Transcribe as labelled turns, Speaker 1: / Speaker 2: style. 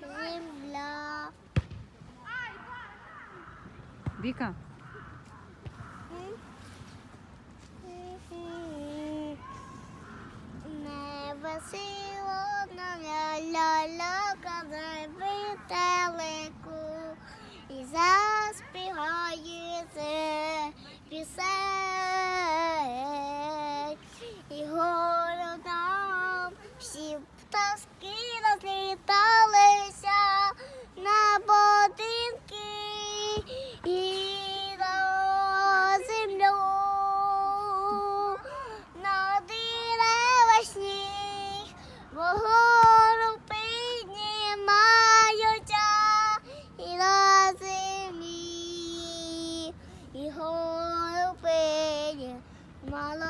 Speaker 1: земля. Віка.
Speaker 2: Не весело на ля-ля. Пташки розліталися на будинки і на землю, на дерева сніг, вгору піднімаються і на землі, і гору піднімаються.